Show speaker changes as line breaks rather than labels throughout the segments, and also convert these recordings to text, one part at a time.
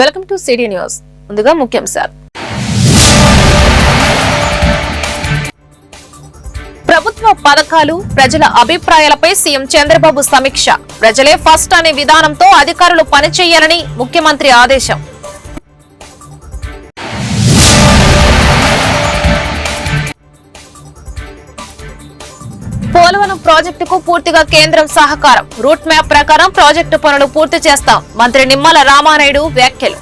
Welcome to CD news. ముందుగా ముఖ్యాంశాలు. ప్రభుత్వ పథకాలు ప్రజల అభిప్రాయాలపై సీఎం చంద్రబాబు సమీక్ష. ప్రజలే ఫస్ట్ అనే విధానంతో అధికారులు పనిచేయాలని ముఖ్యమంత్రి ఆదేశం. పోలవరం ప్రాజెక్టుకు పూర్తిగా కేంద్రం సహకారం. రూట్ మ్యాప్ ప్రకారం ప్రాజెక్టు పనులు పూర్తి చేస్తాం. మంత్రి నిమ్మల రామానాయుడు వ్యాఖ్యలు.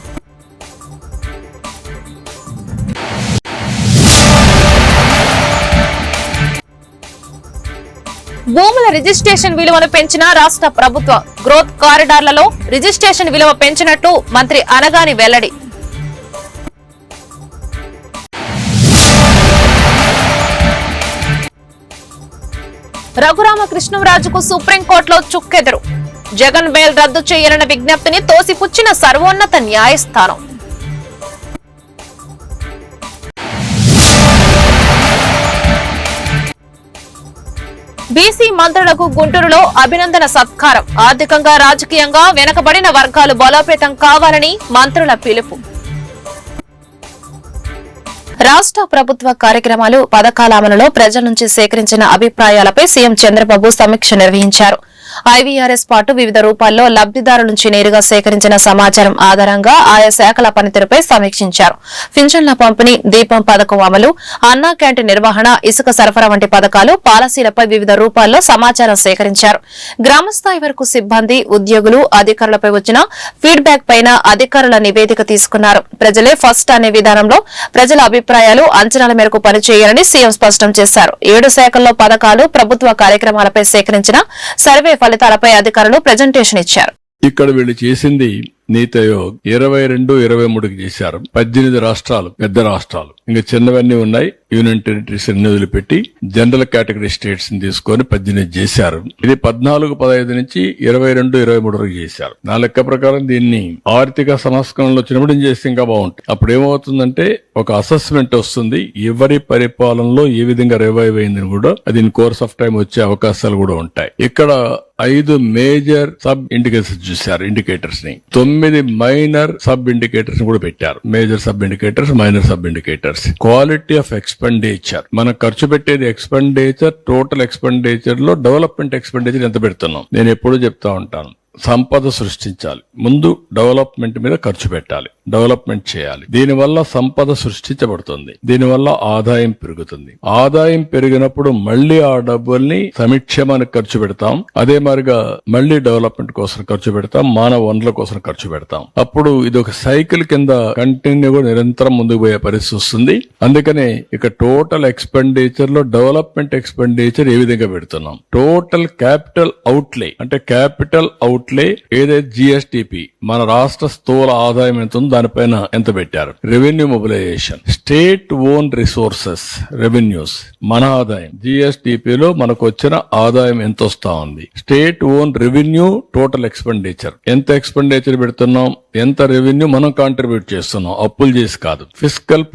భూముల రిజిస్ట్రేషన్ విలువను పెంచిన రాష్ట్ర ప్రభుత్వం. గ్రోత్ కారిడార్లలో రిజిస్ట్రేషన్ విలువ పెంచినట్టు మంత్రి అనగాని వెల్లడి. రఘురామకృష్ణంరాజుకు సుప్రీంకోర్టులో చుక్కెదురు. జగన్ బెయిల్ రద్దు చేయాలన్న విజ్ఞప్తిని తోసిపుచ్చిన సర్వోన్నత న్యాయస్థానం. బీసీ మంత్రులకు గుంటూరులో అభినందన సత్కారం. ఆర్థికంగా రాజకీయంగా వెనకబడిన వర్గాలు బలోపేతం కావాలని మంత్రుల పిలుపు. రాష్ట్ర ప్రభుత్వ కార్యక్రమాలు పథకాల అమలులో ప్రజల నుంచి సేకరించిన అభిప్రాయాలపై సీఎం చంద్రబాబు సమీక్ష నిర్వహించారు. ఐవీఆర్ఎస్ పాటు వివిధ రూపాల్లో లబ్దిదారుల నుంచి నేరుగా సేకరించిన సమాచారం ఆధారంగా ఆయా శాఖల పనితీరుపై సమీక్షించారు. పింఛన్ల పంపిణీ దీపం పథకం అమలు అన్నా క్యాంటీన్ నిర్వహణ ఇసుక సరఫరా వంటి పథకాలు పాలసీలపై వివిధ రూపాల్లో సమాచారం సేకరించారు. గ్రామస్థాయి వరకు సిబ్బంది ఉద్యోగులు అధికారులపై వచ్చిన ఫీడ్బ్యాక్ పైన అధికారుల నివేదిక తీసుకున్నారు. ప్రజలే ఫస్ట్ అనే విధానంలో ప్రజల అభిప్రాయాలు అంచనాల మేరకు పనిచేయాలని సీఎం స్పష్టం చేశారు. ఏడు శాఖల్లో పథకాలు ప్రభుత్వ కార్యక్రమాలపై సేకరించిన సర్వే ఫలితాలపై అధికారులు ప్రజెంటేషన్ ఇచ్చారు.
ఇక్కడ వీళ్ళు చేసింది నీతి ఆయోగ్ ఇరవై రెండు ఇరవై మూడుకి చేశారు. పద్దెనిమిది రాష్ట్రాలు పెద్ద రాష్ట్రాలు. ఇంకా చిన్నవన్నీ ఉన్నాయి. యూనియన్ టెరిటరీస్ అన్ని వదిలిపెట్టి జనరల్ కేటగిరీ స్టేట్స్ని తీసుకొని పద్దెనిమిది చేశారు. ఇది పద్నాలుగు పదహైదు నుంచి ఇరవై రెండు ఇరవై మూడు వరకు చేశారు. నా లెక్క ప్రకారం దీన్ని ఆర్థిక సంస్కరణలు వచ్చినప్పుడు చేస్తే ఇంకా బాగుంటుంది. అప్పుడు ఏమవుతుందంటే ఒక అసెస్మెంట్ వస్తుంది. ఎవరి పరిపాలనలో ఏ విధంగా రివైవ్ అయిందని కూడా అది ఇన్ కోర్స్ ఆఫ్ టైం వచ్చే అవకాశాలు కూడా ఉంటాయి. ఇక్కడ ఐదు మేజర్ సబ్ ఇండికేటర్స్ చూశారు ఇండికేటర్స్ని. తొమ్మిది తొమ్మిది మైనర్ సబ్ ఇండికేటర్స్ కూడా పెట్టారు. Major sub indicators minor sub indicators. Quality of expenditure. మనం ఖర్చు పెట్టేది ఎక్స్పెండిచర్ టోటల్ ఎక్స్పెండిచర్లో డెవలప్మెంట్ ఎక్స్పెండిచర్ ఎంత పెడుతున్నాం? నేను ఎప్పుడూ చెప్తా ఉంటాను. సంపద సృష్టించాలి. ముందు డెవలప్మెంట్ మీద ఖర్చు పెట్టాలి. డెవలప్మెంట్ చేయాలి. దీనివల్ల సంపద సృష్టించబడుతుంది. దీనివల్ల ఆదాయం పెరుగుతుంది. ఆదాయం పెరిగినప్పుడు మళ్ళీ ఆ డబ్బుల్ని సమిక్షమానికి ఖర్చు పెడతాం. అదే మాదిరిగా మళ్ళీ డెవలప్మెంట్ కోసం ఖర్చు పెడతాం. మానవ వనరుల కోసం ఖర్చు పెడతాం. అప్పుడు ఇది ఒక సైకిల్ కింద కంటిన్యూగా నిరంతరం ముందుకు పోయే పరిస్థితి వస్తుంది. అందుకనే ఇక టోటల్ ఎక్స్పెండిచర్లో డెవలప్మెంట్ ఎక్స్పెండిచర్ ఏ విధంగా పెడుతున్నాం? టోటల్ క్యాపిటల్ అవుట్లే అంటే క్యాపిటల్ అవుట్లే ఏదైతే జిఎస్టిపి మన రాష్ట్ర స్థూల ఆదాయం ఎంత ఉంది దానిపైన ఎంత పెట్టారు? Revenue mobilisation state own resources revenues మన ఆదాయం. జిఎస్టిపిలో మనకు వచ్చిన ఆదాయం ఎంత వస్తా ఉంది? State own revenue total expenditure ఎంత ఎక్స్పెండిచర్ పెడుతున్నాం? ఎంత రెవెన్యూ మనం కాంట్రిబ్యూట్ చేస్తున్నాం? అప్పులు చేసి కాదు. Physical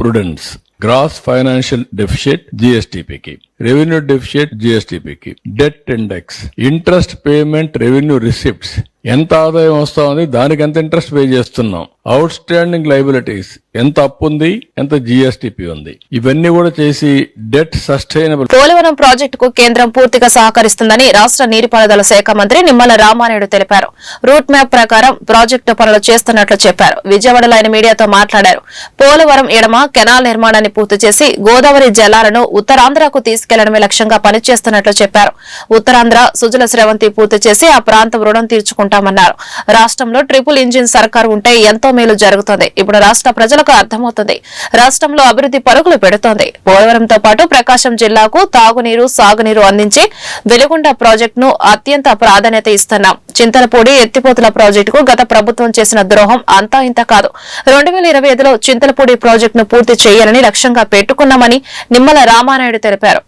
prudence gross financial deficit జిఎస్టిపికి revenue deficit జిఎస్టిపికి debt index interest payment revenue receipts ఎంత ఆదాయం వస్తా ఉంది దానికి ఎంత ఇంట్రెస్ట్ పే చేస్తున్నాం? అవుట్ స్టాండింగ్ లైబిలిటీస్ ఎంత అప్పు ఉంది? ఎంత జిఎస్టిపి ఉంది? ఇవన్నీ కూడా చేసి డెట్ సస్టైనబుల్
పోలవరం ప్రాజెక్టుకు కేంద్రం పూర్తిగా సహకరిస్తుందని రాష్ట్ర నీటిపారుదల శాఖ మంత్రి నిమ్మల రామానాయుడు తెలిపారు. రూట్ మ్యాప్ ప్రకారం ప్రాజెక్టు పనులు చేస్తున్నట్లు చెప్పారు. విజయవాడలో ఆయన మీడియాతో మాట్లాడారు. పోలవరం ఎడమ కెనాల్ నిర్మాణాన్ని పూర్తి చేసి గోదావరి జలాలను ఉత్తరాంధ్రకు తీసుకు తీసుకెళ్ళడమే లక్ష్యంగా పనిచేస్తున్నట్లు చెప్పారు. ఉత్తరాంధ్ర సుజల స్రవంతి పూర్తి చేసి ఆ ప్రాంతం రుణం తీర్చుకుంటామన్నారు. రాష్ట్రంలో ట్రిపుల్ ఇంజిన్ సర్కార్ ఉంటే ఎంతో మేలు జరుగుతుంది. ఇప్పుడు రాష్ట్ర ప్రజలకు అర్థమవుతుంది. రాష్ట్రంలో అభివృద్ధి పరుగులు పెడుతోంది. పోలవరంతో పాటు ప్రకాశం జిల్లాకు తాగునీరు సాగునీరు అందించి వెలుగుండ ప్రాజెక్టును అత్యంత ప్రాధాన్యత ఇస్తున్నాం. చింతలపూడి ఎత్తిపోతుల ప్రాజెక్టుకు గత ప్రభుత్వం చేసిన ద్రోహం అంతా ఇంత కాదు. రెండు వేల ఇరవై ఐదులో చింతలపూడి ప్రాజెక్టును పూర్తి చేయాలని లక్ష్యంగా పెట్టుకున్నామని నిమ్మల రామానాయుడు తెలిపారు.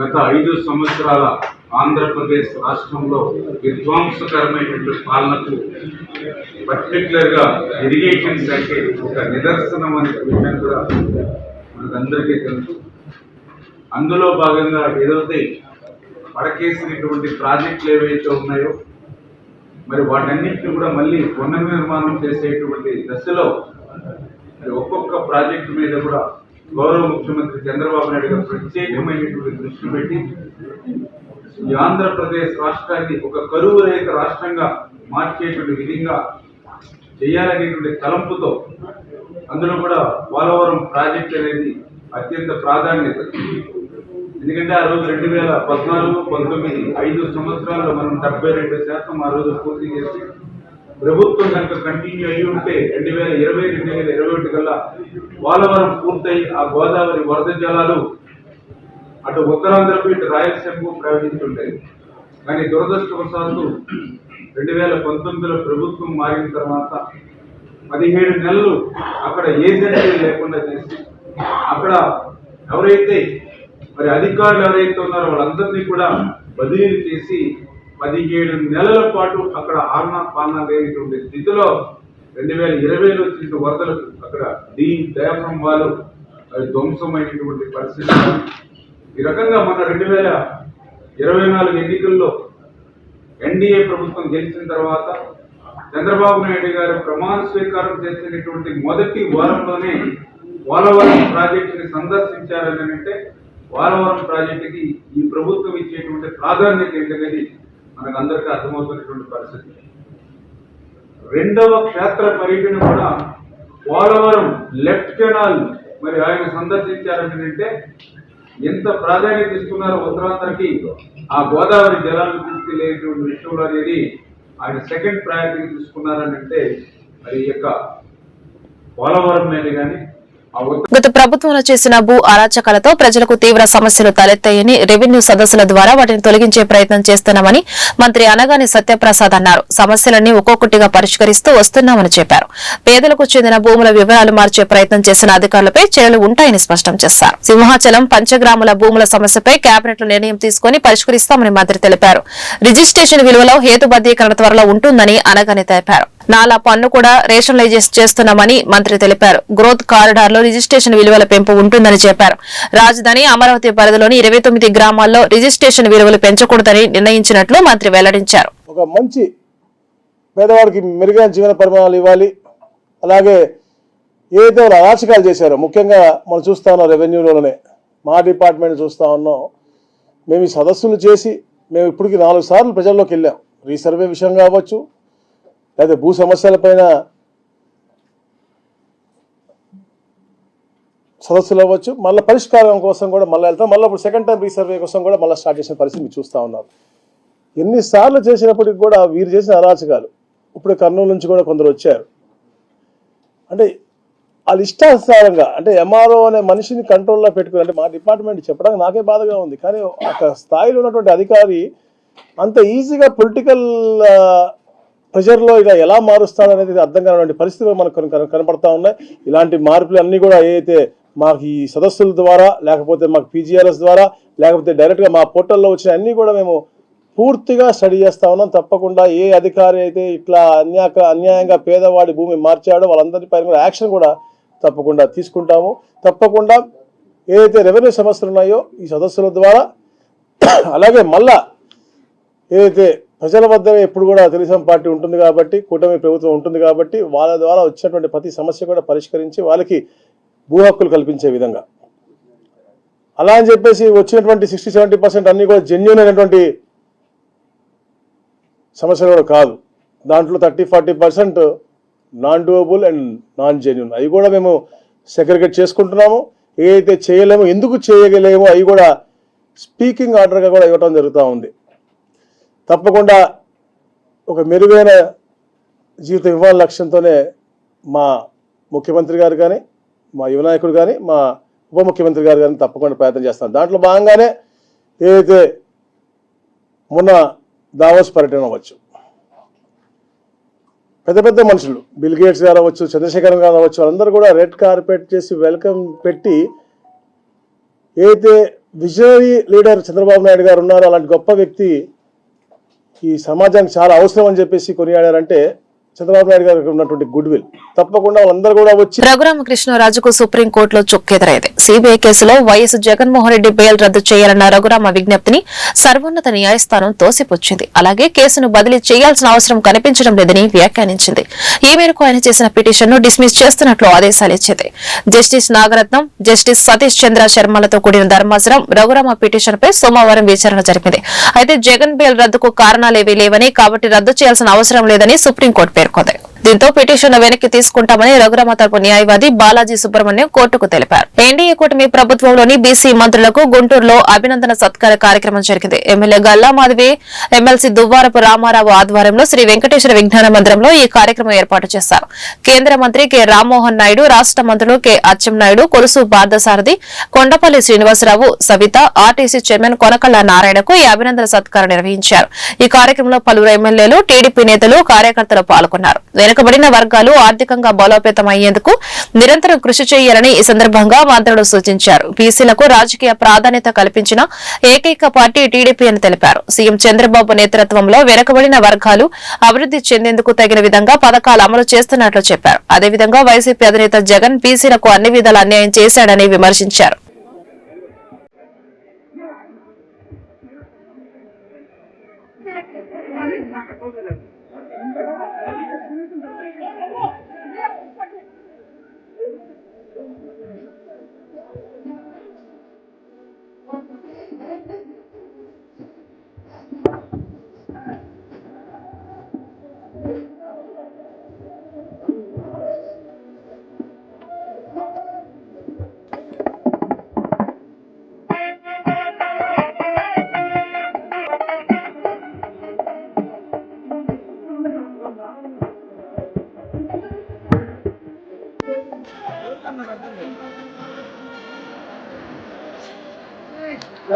గత ఐదు సంవత్సరాల ఆంధ్రప్రదేశ్ రాష్ట్రంలో విధ్వంసకరమైనటువంటి పాలనకు పర్టికులర్గా ఇరిగేషన్ అంటే ఒక నిదర్శనం అనే విషయం కూడా మనకందరికీ తెలుసు. అందులో భాగంగా ఏదైతే పడకేసినటువంటి ప్రాజెక్టులు ఏవైతే ఉన్నాయో మరి వాటన్నిటిని కూడా మళ్ళీ పునర్నిర్మాణం చేసేటువంటి దశలో మరి ఒక్కొక్క ప్రాజెక్టు మీద కూడా గౌరవ ముఖ్యమంత్రి చంద్రబాబు నాయుడు గారు ప్రత్యేకమైనటువంటి దృష్టి పెట్టి ఈ ఆంధ్రప్రదేశ్ రాష్ట్రాన్ని ఒక కరువు రేఖ రాష్ట్రంగా మార్చేటువంటి విధంగా చేయాలనేటువంటి తలంపుతో అందులో కూడా పోలవరం ప్రాజెక్ట్ అనేది అత్యంత ప్రాధాన్యత. ఎందుకంటే ఆ రోజు రెండు వేల పద్నాలుగు పంతొమ్మిది ఐదు సంవత్సరాల్లో మనం డెబ్బై రెండు శాతం ఆ రోజు పూర్తి చేసి ప్రభుత్వం కనుక కంటిన్యూ అయ్యి ఉంటే రెండు వేల ఇరవై రెండు వేల ఇరవై ఒకటి కల్లా పోలవరం పూర్తయి ఆ గోదావరి వరద జలాలు అటు ఉత్తరాంధ్రకు ఇటు రాయలసీమకు ప్రవహించుంటాయి కానీ దురదృష్టవశాత్తు రెండు వేల పంతొమ్మిదిలో ప్రభుత్వం మారిన తర్వాత పదిహేడు నెలలు అక్కడ ఏజెన్సీ లేకుండా చేసి అక్కడ ఎవరైతే మరి అధికారులు ఎవరైతే ఉన్నారో వాళ్ళందరినీ కూడా బదిలీలు చేసి పదిహేడు నెలల పాటు అక్కడ ఆర్నా పాలన లేనటువంటి స్థితిలో రెండు వేల ఇరవైలో వచ్చిన వరదలకు అక్కడ డీ దయాఫ్రం వాళ్ళు అది ధ్వంసమైనటువంటి పరిస్థితి. ఈ రకంగా మన రెండు వేల ఇరవై నాలుగు ఎన్నికల్లో ఎన్డీఏ ప్రభుత్వం గెలిచిన తర్వాత చంద్రబాబు నాయుడు గారు ప్రమాణ స్వీకారం చేసినటువంటి మొదటి వారంలోనే పోలవరం ప్రాజెక్టుని సందర్శించారని అంటే పోలవరం ప్రాజెక్టుకి ఈ ప్రభుత్వం ఇచ్చేటువంటి ప్రాధాన్యత ఏంటనేది మనకు అందరికీ అర్థమవుతున్నటువంటి పరిస్థితి. రెండవ క్షేత్ర పర్యటన కూడా పోలవరం లెఫ్ట్ కెనాల్ మరి ఆయన సందర్శించారంటే అంటే ఎంత ప్రాధాన్యత ఇస్తున్నారో ఉత్తరాంధ్రకి ఆ గోదావరి జలాలను తీసుకెళ్ళేటువంటి విషయంలో అనేది ఆయన సెకండ్ ప్రయారిటీ తీసుకున్నారని అంటే మరి యొక్క పోలవరం మీద కానీ
గత ప్రభుత్వంలో చేసిన భూ అరాచకాలతో ప్రజలకు తీవ్ర సమస్యలు తలెత్తాయని రెవెన్యూ సదస్సుల ద్వారా వాటిని తొలగించే ప్రయత్నం చేస్తున్నామని మంత్రి అనగాని సత్యప్రసాద్ అన్నారు. సమస్యలన్నీ ఒక్కొక్కటిగా పరిష్కరిస్తూ వస్తున్నామని చెప్పారు. పేదలకు చెందిన భూముల వివరాలు మార్చే ప్రయత్నం చేసిన అధికారులపై చర్యలు ఉంటాయని స్పష్టం చేశారు. సింహాచలం పంచగ్రాముల భూముల సమస్యపై కేబినెట్ నిర్ణయం తీసుకుని పరిష్కరిస్తామని మంత్రి తెలిపారు. రిజిస్ట్రేషన్ విలువలో హేతుబద్దీకరణ త్వరలో ఉంటుందని అనగాని తెలిపారు. నాలా పన్ను కూడా రేషనలైజేషన్ చేస్తున్నామని మంత్రి తెలిపారు. గ్రోత్ కారిడార్లో రిజిస్ట్రేషన్ విలువల పెంపు ఉంటుందని చెప్పారు. రాజధాని అమరావతి పరిధిలోని ఇరవై తొమ్మిది గ్రామాల్లో రిజిస్ట్రేషన్ విలువలు పెంచకూడదని నిర్ణయించినట్లు మంత్రి వెల్లడించారు.
ఒక మంచి పేదవాడికి మెరుగైన జీవన పరిమాణాలు ఇవ్వాలి. అలాగే ఏదైతే అరాచకాలు చేశారో ముఖ్యంగా మనం చూస్తా ఉన్నాం రెవెన్యూలోనే మా డిపార్ట్మెంట్ చూస్తా ఉన్నాం. మేము ఈ సదస్సులు చేసి మేము ఇప్పటికి నాలుగు సార్లు ప్రజల్లోకి వెళ్ళాం. రీసర్వే విషయం కావచ్చు లేదా భూ సమస్యలపైన సదస్సులు అవ్వచ్చు. మళ్ళీ పరిష్కారం కోసం కూడా మళ్ళీ వెళ్తాం. మళ్ళీ ఇప్పుడు సెకండ్ టైం రీసర్వే కోసం కూడా మళ్ళీ స్టార్ట్ చేసిన పరిస్థితి మీరు చూస్తూ ఉన్నారు. ఎన్నిసార్లు చేసినప్పటికి కూడా వీరు చేసిన అరాచకాలు. ఇప్పుడు కర్నూలు నుంచి కూడా కొందరు వచ్చారు. అంటే వాళ్ళ ఇష్టానుసారంగా అంటే ఎంఆర్ఓ అనే మనిషిని కంట్రోల్లో పెట్టుకుని అంటే మా డిపార్ట్మెంట్ చెప్పడానికి నాకే బాధగా ఉంది. కానీ ఒక స్థాయిలో ఉన్నటువంటి అధికారి అంత ఈజీగా పొలిటికల్ ప్రెషర్లో ఇలా ఎలా మారుస్తాడు అనేది అర్థం కానివ్వండి పరిస్థితులు మనకు కనపడతా ఉన్నాయి. ఇలాంటి మార్పులు అన్నీ కూడా ఏదైతే మాకు ఈ సదస్సుల ద్వారా లేకపోతే మాకు పీజీఆర్ఎస్ ద్వారా లేకపోతే డైరెక్ట్గా మా పోర్టల్లో వచ్చిన అన్నీ కూడా మేము పూర్తిగా స్టడీ చేస్తా ఉన్నాం. తప్పకుండా ఏ అధికారి అయితే ఇట్లా అన్యాక అన్యాయంగా పేదవాడి భూమి మార్చాడో వాళ్ళందరి పైన కూడా యాక్షన్ కూడా తప్పకుండా తీసుకుంటాము. తప్పకుండా ఏదైతే రెవెన్యూ సమస్యలు ఉన్నాయో ఈ సదస్సుల ద్వారా అలాగే మళ్ళా ఏదైతే ప్రజల వద్ద ఎప్పుడు కూడా తెలుగుదేశం పార్టీ ఉంటుంది కాబట్టి కూటమి ప్రభుత్వం ఉంటుంది కాబట్టి వాళ్ళ ద్వారా వచ్చినటువంటి ప్రతి సమస్య కూడా పరిష్కరించి వాళ్ళకి భూ హక్కులు కల్పించే విధంగా. అలా అని చెప్పేసి వచ్చినటువంటి సిక్స్టీ సెవెంటీ పర్సెంట్ అన్ని కూడా జెన్యున్ అయినటువంటి సమస్యలు కూడా కాదు. దాంట్లో thirty forty percent non doable and non genuine అవి కూడా మేము సెగ్రిగేట్ చేసుకుంటున్నాము. ఏదైతే చేయలేమో ఎందుకు చేయగలేమో అవి కూడా స్పీకింగ్ ఆర్డర్గా కూడా ఇవ్వటం జరుగుతూ ఉంది. తప్పకుండా ఒక మెరుగైన జీవితం ఇవ్వాలని లక్ష్యంతోనే మా ముఖ్యమంత్రి గారు కానీ మా యువనాయకుడు కానీ మా ఉప ముఖ్యమంత్రి గారు కానీ తప్పకుండా ప్రయత్నం చేస్తాం. దాంట్లో భాగంగానే ఏదైతే మొన్న దావోస్ పర్యటన అవ్వచ్చు పెద్ద పెద్ద మనుషులు బిల్ గేట్స్ గారు అవ్వచ్చు చంద్రశేఖర్ గారు అవ్వచ్చు వాళ్ళందరూ కూడా రెడ్ కార్పెట్ చేసి వెల్కమ్ పెట్టి ఏదైతే విజనరీ లీడర్ చంద్రబాబు నాయుడు గారు ఉన్నారో అలాంటి గొప్ప వ్యక్తి ఈ సమాజానికి చాలా అవసరం అని చెప్పేసి కొనియాడారంటే చంద్రబాబు నాయుడు గారికి ఉన్నటువంటి గుడ్ విల్ తప్పకుండా అందరూ కూడా వచ్చి
రఘురామకృష్ణరాజుకు సుప్రీంకోర్టులో చుక్కెదురైంది. సిబిఐ కేసులో వైఎస్ జగన్మోహన్ రెడ్డి బెయిల్ రద్దు చేయాలన్న రఘురామ విజ్ఞప్తిని సర్వోన్నత న్యాయస్థానం తోసిపుచ్చింది. అలాగే కేసును బదిలీ చేయాల్సిన అవసరం కనిపించడం లేదని వ్యాఖ్యానించింది. ఈ మేరకు ఆయన చేసిన పిటిషన్ను డిస్మిస్ చేస్తున్నట్లు ఆదేశాలిచ్చింది జస్టిస్ నాగరత్నం జస్టిస్ సతీష్ చంద్ర శర్మలతో కూడిన ధర్మాసనం రఘురామ పిటిషన్ పై సోమవారం విచారణ జరిపింది. అయితే జగన్ బెయిల్ రద్దుకు కారణాలేవీ లేవని కాబట్టి రద్దు చేయాల్సిన అవసరం లేదని సుప్రీంకోర్టు పేర్కొంది. Mercoder. దీంతో పిటిషన్ వెనక్కి తీసుకుంటామని రఘురామ తరపు న్యాయవాది బాలాజీ సుబ్రహ్మణ్యం కోర్టుకు తెలిపారు. ఎన్డీఏ కూటమి ప్రభుత్వంలోని బీసీ మంత్రులకు గుంటూరులో అభినందన సత్కార కార్యక్రమం జరిగింది. ఎమ్మెల్యే గల్లా మాధవి ఎమ్మెల్సీ దువ్వారపు రామారావు ఆధ్వర్యంలో శ్రీ వెంకటేశ్వర విజ్ఞాన మందిరంలో ఈ కార్యక్రమం ఏర్పాటు చేశారు. కేంద్ర మంత్రి కె. రామ్మోహన్ నాయుడు రాష్ట మంత్రులు K. Atchannaidu Kolusu Parthasarathy Kondapalli Srinivasarao Savitha RTC chairman Konakalla నారాయణకు ఈ అభినందన సత్కారం నిర్వహించారు. ఈ కార్యక్రమంలో పలువురు ఎమ్మెల్యేలు టీడీపీ నేతలు కార్యకర్తలు పాల్గొన్నారు. వెనుకబడిన వర్గాలు ఆర్థికంగా బలోపేతం అయ్యేందుకు నిరంతరం కృషి చేయాలని ఈ సందర్భంగా మంత్రులు సూచించారు. బీసీలకు రాజకీయ ప్రాధాన్యత కల్పించిన ఏకైక పార్టీ టీడీపీ అని తెలిపారు. సీఎం చంద్రబాబు నేతృత్వంలో వెనుకబడిన వర్గాలు అభివృద్ధి చెందేందుకు తగిన విధంగా పథకాలు అమలు చేస్తున్నట్లు చెప్పారు. అదేవిధంగా వైసీపీ అధినేత జగన్ బీసీలకు అన్ని విధాల అన్యాయం చేశాడని విమర్శించారు.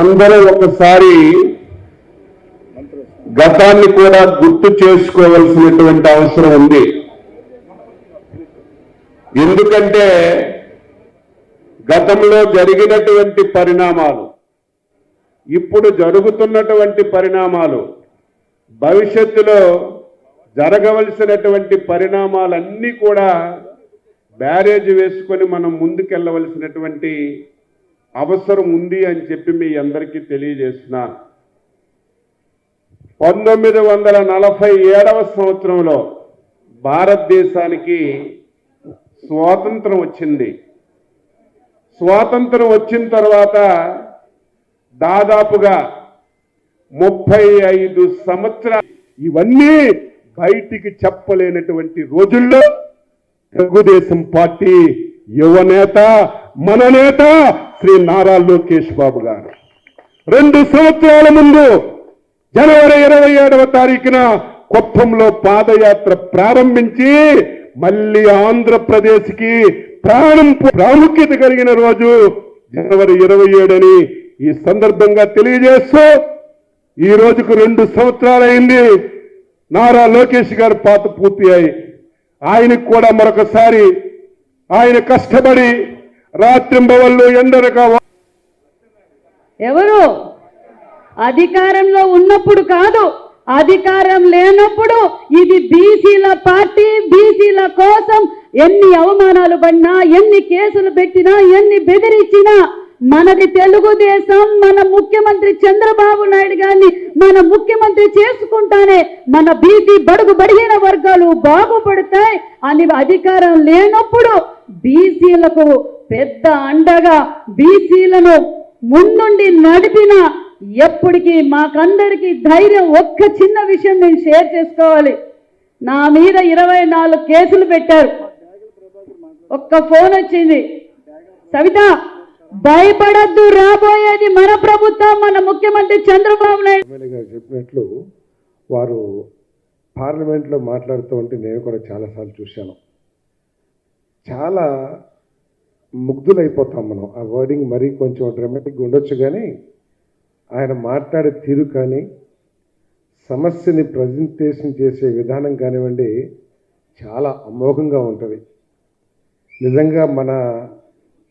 మనందరూ ఒకసారి గతాన్ని కూడా గుర్తు చేసుకోవలసినటువంటి అవసరం ఉంది. ఎందుకంటే గతంలో జరిగినటువంటి పరిణామాలు ఇప్పుడు జరుగుతున్నటువంటి పరిణామాలు భవిష్యత్తులో జరగవలసినటువంటి పరిణామాలన్నీ కూడా బ్యారేజ్ వేసుకొని మనం ముందుకెళ్ళవలసినటువంటి అవసరం ఉంది అని చెప్పి మీ అందరికీ తెలియజేస్తున్నాను పంతొమ్మిది వందల నలభై ఏడవ సంవత్సరంలో భారతదేశానికి స్వాతంత్రం వచ్చింది. స్వాతంత్రం వచ్చిన తర్వాత దాదాపుగా ముప్పై ఐదు సంవత్సరాలు ఇవన్నీ బయటికి చెప్పలేనటువంటి రోజుల్లో తెలుగుదేశం పార్టీ యువనేత మన నేత శ్రీ నారా లోకేష్ బాబు గారు. రెండు సంవత్సరాల ముందు జనవరి ఇరవై ఏడవ తారీఖున కొప్పంలో పాదయాత్ర ప్రారంభించి మళ్ళీ ఆంధ్రప్రదేశ్కి ప్రాణం ప్రాముఖ్యత కలిగిన రోజు జనవరి ఇరవై ఏడని ఈ సందర్భంగా తెలియజేస్తూ ఈ రోజుకు రెండు సంవత్సరాలైంది నారా లోకేష్ గారు పాత పూర్తి అయి. ఆయనకు కూడా మరొకసారి ఆయన కష్టపడి రాత్రింబవళ్ళు ఎండనక
ఎవరు? అధికారంలో ఉన్నప్పుడు కాదు అధికారం లేనప్పుడు ఇది బీసీల పార్టీ బీసీల కోసం ఎన్ని అవమానాలు పడినా ఎన్ని కేసులు పెట్టినా ఎన్ని బెదిరించినా మనది తెలుగుదేశం మన ముఖ్యమంత్రి చంద్రబాబు నాయుడు గారిని మన ముఖ్యమంత్రి చేసుకుంటానే మన బీసీ బడుగు బడిగిన వర్గాలు బాగుపడతాయి అని అధికారం లేనప్పుడు బీసీలకు పెద్ద అండగా బీసీలను ముందుండి నడిపిన ఎప్పటికీ మాకందరికీ ధైర్యం ఒక్క చిన్న విషయం నేను షేర్ చేసుకోవాలి. నా మీద ఇరవై నాలుగు కేసులు పెట్టారు. ఒక్క ఫోన్ వచ్చింది. సవిత భయపడద్దు రాబోయేది మన ప్రభుత్వం మన ముఖ్యమంత్రి చంద్రబాబు నాయుడు.
గారు చెప్పినట్లు వారు
పార్లమెంట్లో మాట్లాడుతూ ఉంటే నేను కూడా చాలాసార్లు చూశాను. చాలా ముగ్ధులైపోతాం మనం. ఆ వర్డింగ్ మరీ కొంచెం డ్రామాటిక్గా ఉండొచ్చు కానీ ఆయన మాట్లాడే తీరు కానీ సమస్యని ప్రజెంటేషన్ చేసే విధానం కానివ్వండి చాలా అమోఘంగా ఉంటుంది. నిజంగా మన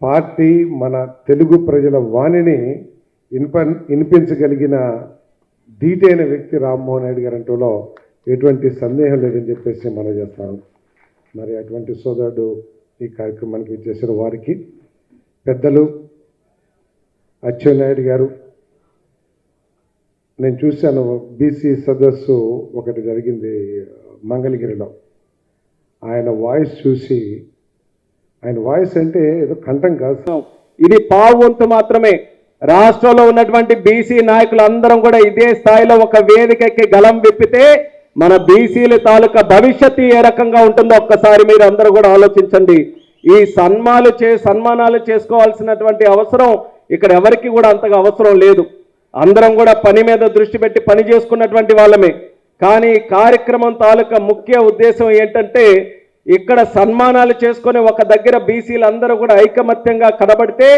పార్టీ మన తెలుగు ప్రజల వాణిని ఇన్ప వినిపించగలిగిన ధీటైన వ్యక్తి రామ్మోహన్ నాయుడు గారి అంటూలో ఎటువంటి సందేహం లేదని చెప్పేసి మనం చేస్తాను మరి అటువంటి సోదరుడు ఈ కార్యక్రమానికి చేసిన వారికి పెద్దలు అచ్చెన్నాయుడు గారు నేను చూశాను బీసీ సదస్సు ఒకటి జరిగింది మంగళగిరిలో. ఆయన వాయిస్ చూసి ఆయన వాయిస్ అంటే ఏదో కంఠం కాదు
ఇది పావు మాత్రమే. రాష్ట్రంలో ఉన్నటువంటి బీసీ నాయకులు అందరం కూడా ఇదే స్థాయిలో ఒక వేదికకి గలం విప్పితే మన బీసీల తాలూకా భవిష్యత్తు ఏ రకంగా ఉంటుందో ఒక్కసారి మీరు అందరూ కూడా ఆలోచించండి. ఈ సన్మాలు చే సన్మానాలు చేసుకోవాల్సినటువంటి అవసరం ఇక్కడ ఎవరికి కూడా అంతగా అవసరం లేదు. అందరం కూడా పని మీద దృష్టి పెట్టి పని చేసుకున్నటువంటి వాళ్ళమే. కానీ కార్యక్రమం తాలూకా ముఖ్య ఉద్దేశం ఏంటంటే ఇక్కడ సన్మానాలు చేసుకొని ఒక దగ్గర బీసీలు అందరూ కూడా ఐకమత్యంగా కనబడితే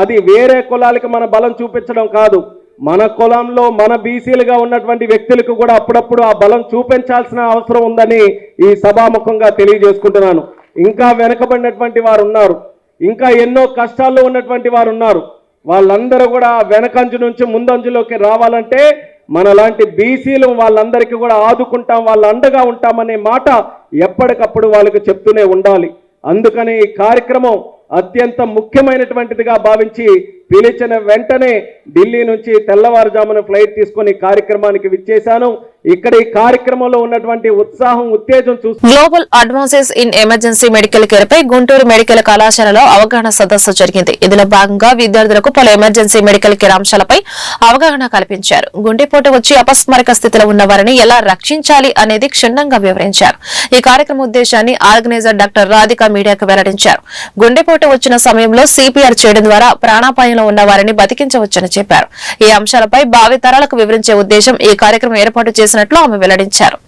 అది వేరే కులాలకి మన బలం చూపించడం కాదు. మన కులంలో మన బీసీలుగా ఉన్నటువంటి వ్యక్తులకు కూడా అప్పుడప్పుడు ఆ బలం చూపించాల్సిన అవసరం ఉందని ఈ సభాముఖంగా తెలియజేసుకుంటున్నాను. ఇంకా వెనకబడినటువంటి వారు ఉన్నారు ఇంకా ఎన్నో కష్టాల్లో ఉన్నటువంటి వారు ఉన్నారు వాళ్ళందరూ కూడా వెనకంజు నుంచి ముందంజులోకి రావాలంటే మనలాంటి బీసీలు వాళ్ళందరికీ కూడా ఆదుకుంటాం వాళ్ళ అండగా ఉంటామనే మాట ఎప్పటికప్పుడు వాళ్ళకి చెప్తూనే ఉండాలి. అందుకని ఈ కార్యక్రమం అత్యంత ముఖ్యమైనటువంటిదిగా భావించి పిలిచిన వెంటనే ఢిల్లీ నుంచి తెల్లవారుజామున ఫ్లైట్ తీసుకొని కార్యక్రమానికి విచ్చేశాను. ఇక్కడ ఈ కార్యక్రమంలో ఉన్నటువంటి ఉత్సాహం ఉత్తేజం చూసి
global advances in emergency medical care pi Guntur medical కళాశాలలో అవగాహన సదస్సు జరిగింది. ఇందులో భాగంగా విద్యార్థులకు పలు ఎమర్జెన్సీ మెడికల్ కేర్ అంశాలపై అవగాహన కల్పించారు. గుండెపోటు వచ్చి అపస్మారక స్థితిలో ఉన్న వారిని ఎలా రక్షించాలి అనేది క్షుణ్ణంగా వివరించారు. ఈ కార్యక్రమ ఉద్దేశాన్ని ఆర్గనైజర్ డాక్టర్ రాధిక మీడియాకు వెల్లడించారు. గుండెపోటు వచ్చిన సమయంలో సిపిఆర్ చేయడం ద్వారా ప్రాణాపాయంలో ఉన్న వారిని బతికించవచ్చని చెప్పారు. ఈ అంశాలపై భావితరాలకు వివరించే ఉద్దేశం ఈ కార్యక్రమం ఏర్పాటు చేసినట్లు ఆమె వెల్లడించారు.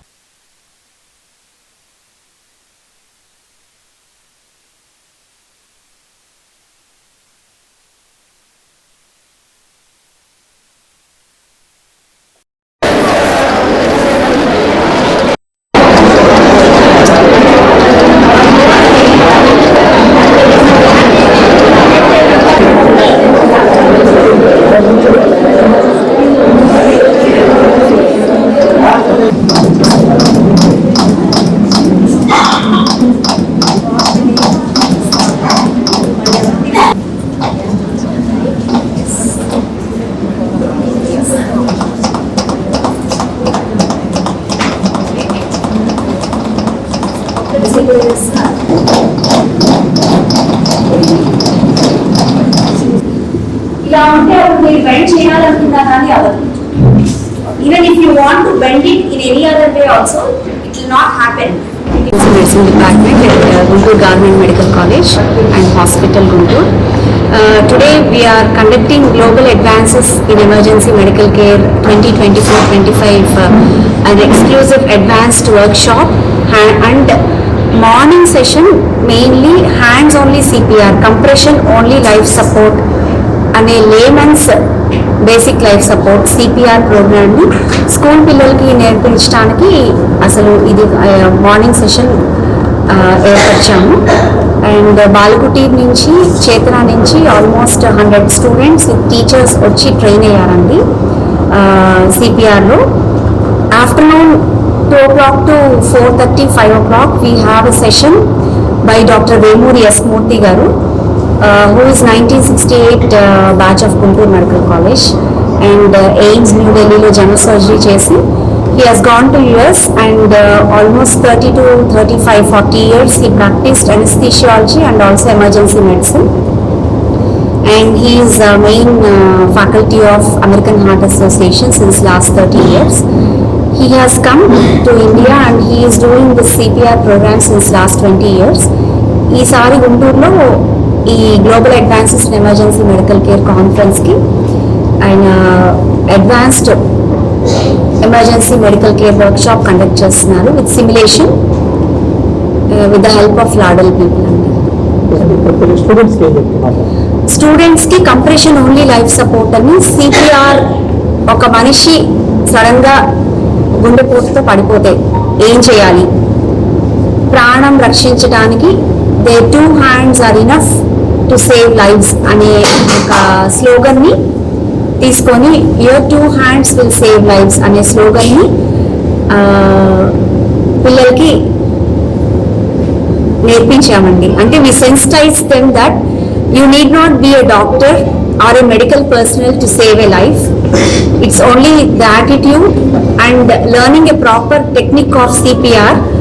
ఇలా ఉంటే అప్పుడు మీరు బెండ్ చేయాలనుకున్నా కానీ అవ్వదు even if you want to bend it in any other way also it will not happen
medicine department at Guntur Government Medical College and Hospital Guntur. Uh, today we are conducting Global Advances in Emergency Medical Care 2024-25 uh, an exclusive advanced workshop ha- and morning session mainly hands only CPR compression only life support అనే layman's basic life support CPR ప్రోగ్రామ్ని school పిల్లలకి నేర్పించడానికి అసలు ఇది morning session ఏర్పరిచాము. And Balakuti నుంచి చేతన నుంచి almost hundred students teachers వచ్చి ట్రైన్ అయ్యారండి సిపిఆర్లో afternoon two o'clock to four thirty five o'clock we have a session by doctor Vemuri S Murthy garu uh, who is 1968 uh, batch of Guntur Medical College and uh, AIMS New Delhi లో general surgery చేసి he has gone to US and uh, almost 30 to 35 40 years he practiced anesthesiology and also emergency medicine and he is uh, main uh, faculty of American Heart Association since last 30 years. He has come to India and he is doing the CPR program since last 20 years. ఈసారి గుంటూరులో ఈ global advances in emergency medical care కాన్ఫరెన్స్కి ఆయన advanced emergency medical care workshop conduct చేస్తున్నారు with simulation with the help of ladle people అండి స్టూడెంట్స్కి compression only life support అని CPR ఒక మనిషి సడన్గా గుండెపోటుతో పడిపోతే ఏం చేయాలి? ప్రాణం రక్షించడానికి they two hands are enough to save lives అనే ఒక స్లోగన్ని తీసుకొని your two hands will save lives అనే స్లోగన్ని పిల్లలకి నేర్పించామండి. అంటే we sensitise them that you need not be a doctor or a medical personnel to save a life It's only the attitude and learning a proper technique of CPR